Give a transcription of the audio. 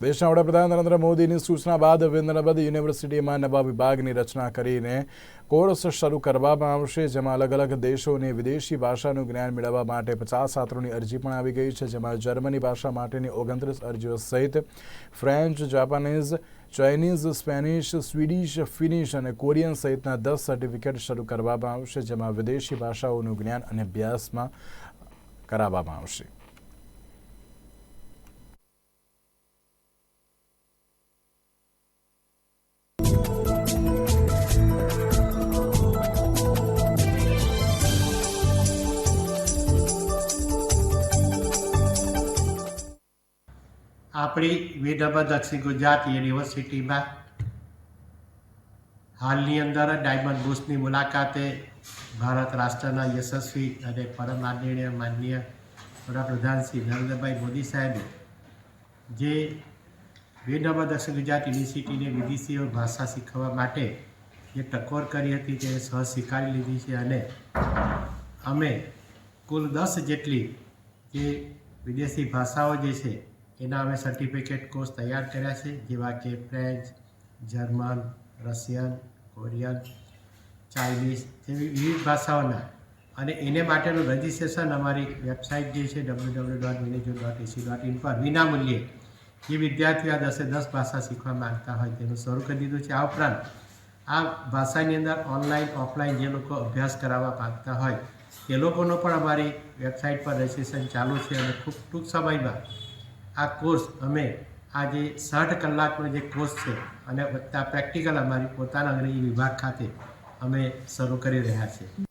દેશના વડાપ્રધાન નરેન્દ્ર મોદીની સૂચના બાદ વિન્દ્રનબદ યુનિવર્સિટીમાં નવા વિભાગની રચના કરીને કોર્સ શરૂ કરવામાં આવશે, જેમાં અલગ અલગ દેશોને વિદેશી ભાષાનું જ્ઞાન મેળવવા માટે પચાસ છાત્રોની અરજી પણ આવી ગઈ છે, જેમાં જર્મની ભાષા માટેની ઓગણત્રીસ અરજીઓ સહિત French, Japanese, Chinese, Spanish, Swedish, Finnish અને કોરિયન સહિતના દસ સર્ટિફિકેટ શરૂ કરવામાં આવશે, જેમાં વિદેશી ભાષાઓનું જ્ઞાન અને અભ્યાસમાં કરાવવામાં આવશે. આપણી વિદર્ભ દક્ષિણ ગુજરાત યુનિવર્સિટીમાં હાલની અંદર ડાયમંડ બુશની મુલાકાતે ભારત રાષ્ટ્રના યશસ્વી અને પરમ આદરણીય માનનીય વડાપ્રધાન શ્રી નરેન્દ્રભાઈ મોદી સાહેબે જે વિદર્ભ દક્ષિણ ગુજરાત યુનિવર્સિટીને વિદેશીઓ ભાષા શીખવવા માટે જે ટકોર કરી હતી તે સહ સ્વીકારી લીધી છે અને અમે કુલ દસ જેટલી જે વિદેશી ભાષાઓ જે છે એના અમે સર્ટિફિકેટ કોર્સ તૈયાર કર્યા છે, જેવા કે French German Russian Korean Chinese જેવી વિવિધ ભાષાઓના. અને એને માટેનું રજિસ્ટ્રેશન અમારી વેબસાઇટ જે છે ડબલ્યુ ડબલ્યુ ડોટ મેનેજો ડોટ એસી ડોટ ઇન પર વિનામૂલ્યે. જે વિદ્યાર્થીઓ આ દસે દસ ભાષા શીખવા માંગતા હોય તેનું શરૂ કરી દીધું છે. આ ઉપરાંત આ ભાષાની અંદર ઓનલાઈન ઓફલાઈન જે લોકો અભ્યાસ કરાવવા માગતા હોય, તે લોકોનો પણ અમારી વેબસાઇટ પર રજિસ્ટ્રેશન ચાલુ છે અને ખૂબ ટૂંક સમયમાં આ કોર્સ અમે આ જે સાઠ કલાકનો જે કોર્સ છે અને વત્તા પ્રેક્ટિકલ અમારી પોતાના અંગ્રેજી વિભાગ ખાતે અમે શરૂ કરી રહ્યા છીએ.